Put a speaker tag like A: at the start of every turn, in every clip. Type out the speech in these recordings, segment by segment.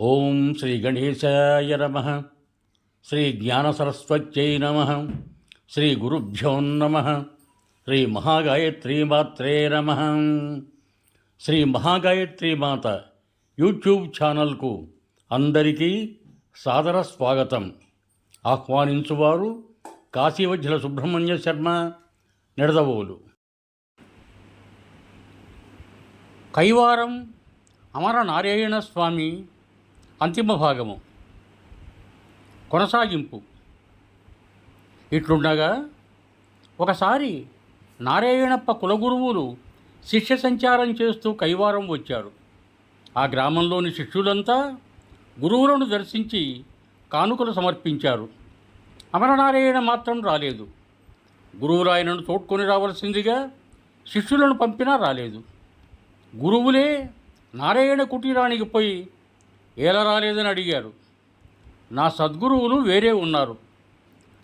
A: ఓం శ్రీ గణేశాయ నమ. శ్రీ జ్ఞానసరస్వత్యై నమ. శ్రీ గురుభ్యో నమ. శ్రీ మహాగాయత్రీమాత్రే నమ. శ్రీ మహాగాయత్రి మాత యూట్యూబ్ ఛానల్కు అందరికీ సాదర స్వాగతం. ఆహ్వానించువారు కాశీవజ్జల సుబ్రహ్మణ్య శర్మ నిడదవోలు. కైవారం అమర నారాయణ స్వామి అంతిమ భాగము. కొనసాగింపు. ఇట్లుండగా ఒకసారి నారాయణప్ప కులగురువులు శిష్య సంచారం చేస్తూ కైవారం వచ్చారు. ఆ గ్రామంలోని శిష్యులంతా గురువులను దర్శించి కానుకలు సమర్పించారు. అమరనారాయణ మాత్రం రాలేదు. గురువురాయనను తోడ్కొని రావలసిందిగా శిష్యులను పంపినా రాలేదు. గురువులే నారాయణ కుటీరానికి పోయి ఎలా రాలేదని అడిగారు. నా సద్గురువులు వేరే ఉన్నారు.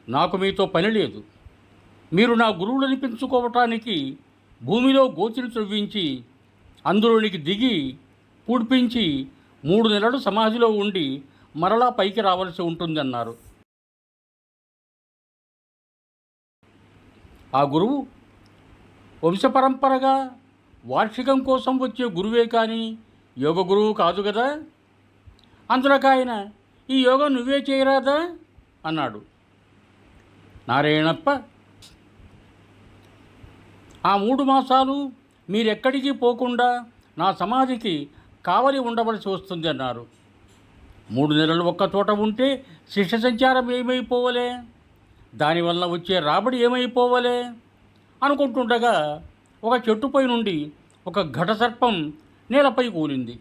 A: నాకు మీతో పని లేదు. మీరు నా గురువులని పెంచుకోవటానికి భూమిలో గోతిని త్రవ్వించి అందులోనికి దిగి పూడ్పించి మూడు నెలలు సమాధిలో ఉండి మరలా పైకి రావాల్సి ఉంటుందన్నారు. ఆ గురువు వంశపరంపరగా వార్షికం కోసం వచ్చే గురువే కానీ యోగ గురువు కాదు కదా? అందులోకి ఆయన ఈ యోగం నువ్వే చేయరాదా? అన్నాడు. నారాయణప్ప ఆ మూడు మాసాలు మీరెక్కడికి పోకుండా నా సమాధికి కావలి ఉండవలసి వస్తుంది అన్నారు. మూడు నెలలు ఒక్క చోట ఉంటే శిష్య సంచారం ఏమైపోవలే? దానివల్ల వచ్చే రాబడి ఏమైపోవలే? అనుకుంటుండగా ఒక చెట్టుపై నుండి ఒక ఘటసర్పం నేలపై కూలింది.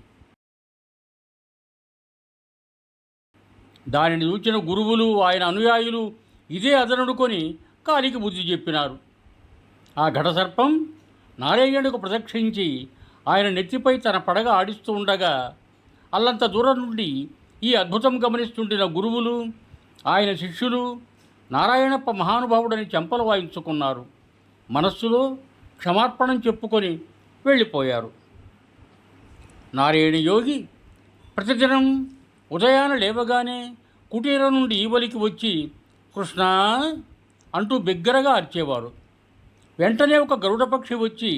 A: దానిని చూచిన గురువులు ఆయన అనుయాయులు ఇదే అదననుకొని కాలికి బుద్ధి చెప్పినారు. ఆ ఘటసర్పం నారాయణుకు ప్రదక్షించి ఆయన నెత్తిపై తన పడగ ఆడిస్తూ ఉండగా అల్లంత దూరం నుండి ఈ అద్భుతం గమనిస్తుండిన గురువులు ఆయన శిష్యులు నారాయణప్ప మహానుభావుడని చెంపలు వాయించుకున్నారు. మనస్సులో క్షమార్పణం చెప్పుకొని వెళ్ళిపోయారు. నారాయణ యోగి ప్రతిదినం ఉదయాన లేవగానే కుటీరం నుండి ఈవలికి వచ్చి కృష్ణ! అంటూ బిగ్గరగా అరిచేవారు. వెంటనే ఒక గరుడపక్షి వచ్చి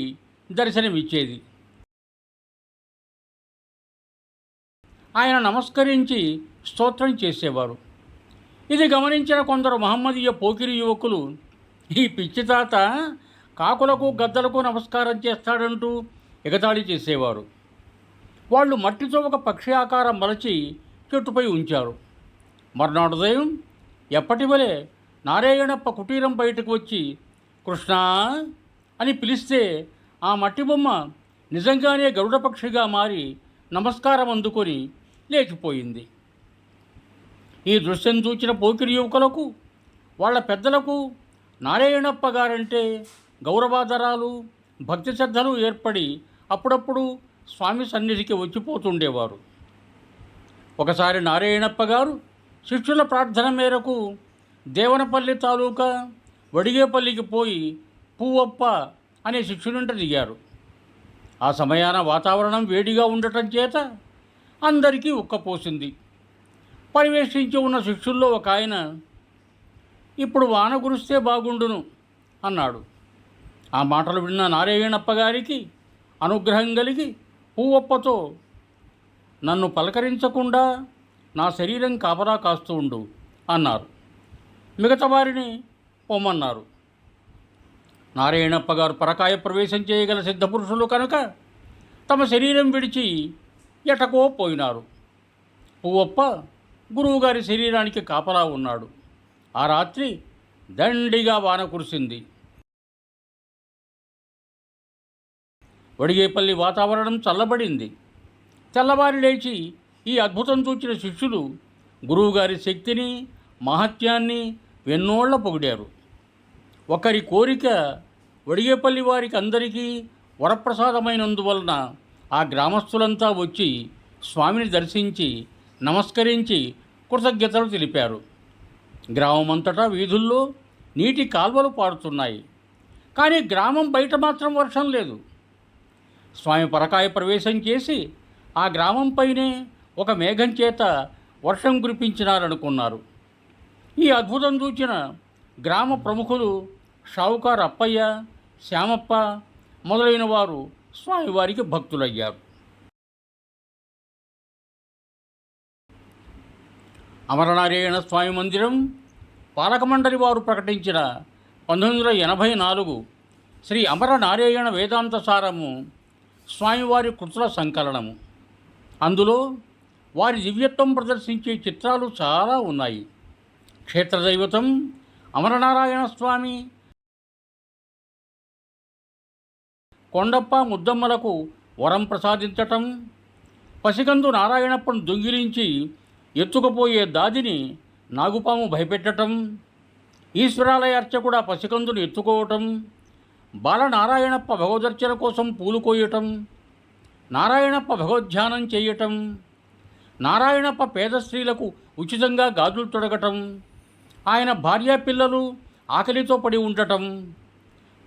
A: దర్శనమిచ్చేది. ఆయన నమస్కరించి స్తోత్రం చేసేవారు. ఇది గమనించిన కొందరు మహమ్మదీయ పోకిరి యువకులు ఈ పిచ్చి తాత కాకులకు గద్దలకు నమస్కారం చేస్తాడంటూ ఎగతాళి చేసేవారు. వాళ్ళు మట్టితో ఒక పక్షి ఆకారం మలచి చెట్టుపై ఉంచారు. మర్నాడు ఉదయం ఎప్పటి వలె నారాయణప్ప కుటీరం బయటకు వచ్చి కృష్ణ అని పిలిస్తే ఆ మట్టి బొమ్మ నిజంగానే గరుడపక్షిగా మారి నమస్కారం అందుకొని లేచిపోయింది. ఈ దృశ్యం చూచిన పోకిరి యువకులకు వాళ్ళ పెద్దలకు నారాయణప్ప గారంటే గౌరవాదరాలు భక్తి శ్రద్ధలు ఏర్పడి అప్పుడప్పుడు స్వామి సన్నిధికి వచ్చిపోతుండేవారు. ఒకసారి నారాయణప్ప గారు శిష్యుల ప్రార్థన మేరకు దేవనపల్లి తాలూకా వడిగేపల్లికి పోయి పూవప్ప అనే శిష్యునింట దిగారు. ఆ సమయాన వాతావరణం వేడిగా ఉండటం చేత అందరికీ ఉక్కపోసింది. పరివేషించి ఉన్న శిష్యుల్లో ఒక ఆయన ఇప్పుడు వాన కురిస్తే బాగుండును అన్నాడు. ఆ మాటలు విన్న నారాయణప్ప గారికి అనుగ్రహం కలిగి పూవప్పతో నన్ను పలకరించకుండా నా శరీరం కాపరా కాస్తూ ఉండు అన్నారు. మిగతా వారిని పొమ్మన్నారు. నారాయణప్ప గారు పరకాయ ప్రవేశం చేయగల సిద్ధపురుషులు కనుక తమ శరీరం విడిచి ఎటకో పోయినారు. పువ్వప్ప గురువుగారి శరీరానికి కాపలా ఉన్నాడు. ఆ రాత్రి దండిగా వాన కురిసింది. వడిగేపల్లి వాతావరణం చల్లబడింది. తెల్లవారి లేచి ఈ అద్భుతం చూచిన శిష్యులు గురువుగారి శక్తిని మహత్యాన్ని వెన్నోళ్ళ పొగిడారు. ఒకరి కోరిక వడిగేపల్లి వారికి అందరికీ వరప్రసాదమైనందువలన ఆ గ్రామస్తులంతా వచ్చి స్వామిని దర్శించి నమస్కరించి కృతజ్ఞతలు తెలిపారు. గ్రామమంతటా వీధుల్లో నీటి కాల్వలు పారుతున్నాయి. కానీ గ్రామం బయట మాత్రం వర్షం లేదు. స్వామి పరకాయ ప్రవేశం చేసి ఆ గ్రామంపైనే ఒక మేఘం చేత వర్షం కురిపించినారనుకున్నారు. ఈ అద్భుతం చూచిన గ్రామ ప్రముఖులు షావుకారు అప్పయ్య శ్యామప్ప మొదలైన వారు స్వామివారికి భక్తులయ్యారు. అమరనారాయణ స్వామి మందిరం పాలకమండలి వారు ప్రకటించిన పంతొమ్మిది వందల ఎనభై నాలుగు శ్రీ అమరనారాయణ వేదాంత సారము స్వామివారి కృతుల సంకలనము. అందులో వారి దివ్యత్వం ప్రదర్శించే చిత్రాలు చాలా ఉన్నాయి. క్షేత్రదైవతం అమరనారాయణ స్వామి కొండప్ప ముద్దమ్మలకు వరం ప్రసాదించటం పసికందు నారాయణప్పను దొంగిలించి ఎత్తుకుపోయే దాదిని నాగుపాము భయపెట్టటం ఈశ్వరాలయ అర్చకుడు పసికందును ఎత్తుకోవటం బాలనారాయణప్ప భగవదర్చన కోసం పూలు కోయటం నారాయణప్ప భగవద్ధ్యానం చేయటం నారాయణప్ప పేద స్త్రీలకు ఉచితంగా గాజులు తొడగటం ఆయన భార్యా పిల్లలు ఆకలితో పడి ఉండటం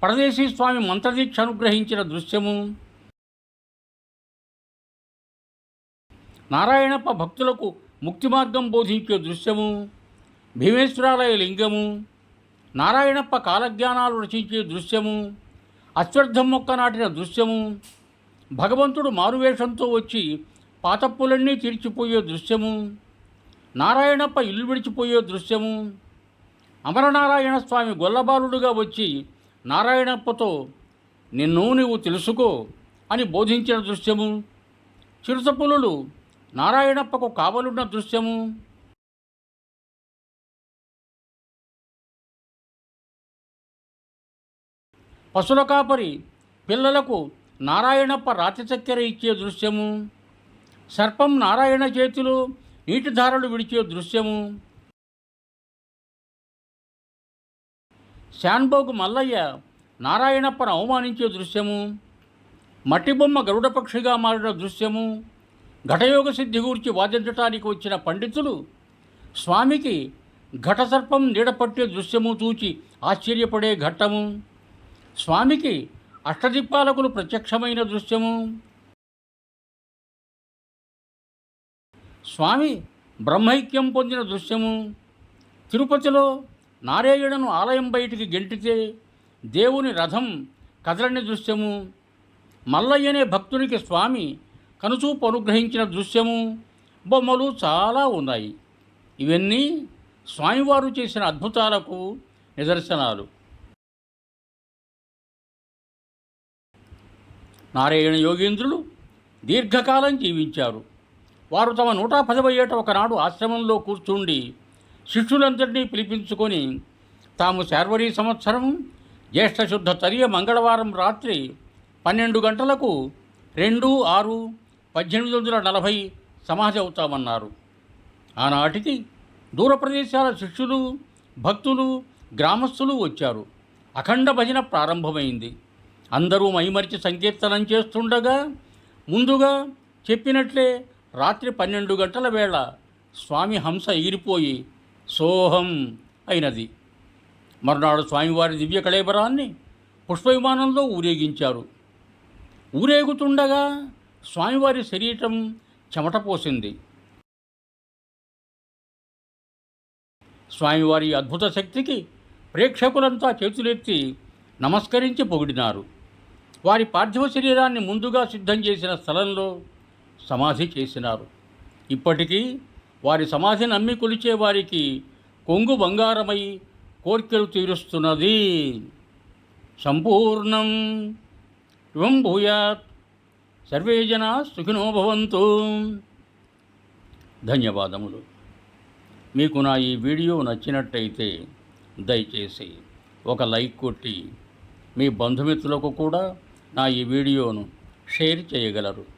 A: పరదేశీ స్వామి మంత్రదీక్ష అనుగ్రహించిన దృశ్యము. నారాయణప్ప భక్తులకు ముక్తి మార్గం బోధించే దృశ్యము భీమేశ్వరాలయ లింగము నారాయణప్ప కాలజ్ఞానాలు రచించే దృశ్యము అశ్వర్థం మొక్క నాటిన దృశ్యము భగవంతుడు మారువేషంతో వచ్చి పాతప్పులన్నీ తీర్చిపోయే దృశ్యము నారాయణప్ప ఇల్లు విడిచిపోయే దృశ్యము అమరనారాయణ స్వామి గొల్లబాలుడుగా వచ్చి నారాయణప్పతో నిన్ను నీవు తెలుసుకో అని బోధించిన దృశ్యము చిరుతపులులు నారాయణప్పకు కావలున్న దృశ్యము. పశుల కాపరి పిల్లలకు నారాయణప్ప రాతి చక్కెర ఇచ్చే దృశ్యము. సర్పం నారాయణ చేతులు నీటి ధారలు విడిచే దృశ్యము. శాన్బోగు మల్లయ్య నారాయణప్పను అవమానించే దృశ్యము. మట్టి బొమ్మ మారిన దృశ్యము. ఘటయోగ సిద్ధి గూర్చి వాదించటానికి వచ్చిన పండితులు స్వామికి ఘటసర్పం నీడపట్టే దృశ్యము చూచి ఆశ్చర్యపడే ఘట్టము. స్వామికి అష్టదిప్పాలకులు ప్రత్యక్షమైన దృశ్యము. స్వామి బ్రహ్మైక్యం పొందిన దృశ్యము. తిరుపతిలో నారేయుడను ఆలయం బయటికి గెంటితే దేవుని రథం కదలని దృశ్యము. మల్లయ్యనే భక్తునికి స్వామి కనుచూపు అనుగ్రహించిన దృశ్యము. బొమ్మలు చాలా ఉన్నాయి. ఇవన్నీ స్వామివారు చేసిన అద్భుతాలకు నిదర్శనాలు. నారాయణ యోగేంద్రులు దీర్ఘకాలం జీవించారు. వారు తమ నూట పదవ ఏట ఒకనాడు ఆశ్రమంలో కూర్చుండి శిష్యులందరినీ పిలిపించుకొని తాము శార్వరీ సంవత్సరం జ్యేష్ఠ శుద్ధ తరియ మంగళవారం రాత్రి పన్నెండు గంటలకు రెండు ఆరు పద్దెనిమిది వందల నలభై సమాధి అవుతామన్నారు. ఆనాటికి దూర ప్రదేశాల శిష్యులు భక్తులు గ్రామస్తులు వచ్చారు. అఖండ భజన ప్రారంభమైంది. అందరూ మైమరిచి సంకీర్తనం చేస్తుండగా ముందుగా చెప్పినట్లే రాత్రి పన్నెండు గంటల వేళ స్వామి హంస ఎగిరిపోయి సోహం అయినది. మరునాడు స్వామివారి దివ్య కళేబరాన్ని పుష్పవిమానంలో ఊరేగించారు. ఊరేగుతుండగా స్వామివారి శరీరం చెమట పోసింది. స్వామివారి అద్భుత శక్తికి ప్రేక్షకులంతా చేతులెత్తి నమస్కరించి పొగిడినారు. వారి పార్థివ శరీరాన్ని ముందుగా సిద్ధం చేసిన స్థలంలో సమాధి చేసినారు. ఇప్పటికీ వారి సమాధిని నమ్మి కొలిచే వారికి కొంగు బంగారమై కోర్కెలు తీరుస్తున్నది. సంపూర్ణం ఇవం భూయాత్. సర్వే జనా సుఖినో భవంతు. ధన్యవాదములు. మీకు నా ఈ వీడియో నచ్చినట్టయితే దయచేసి ఒక లైక్ కొట్టి మీ బంధుమిత్రులకు కూడా నా ఈ వీడియోను షేర్ చేయగలరు.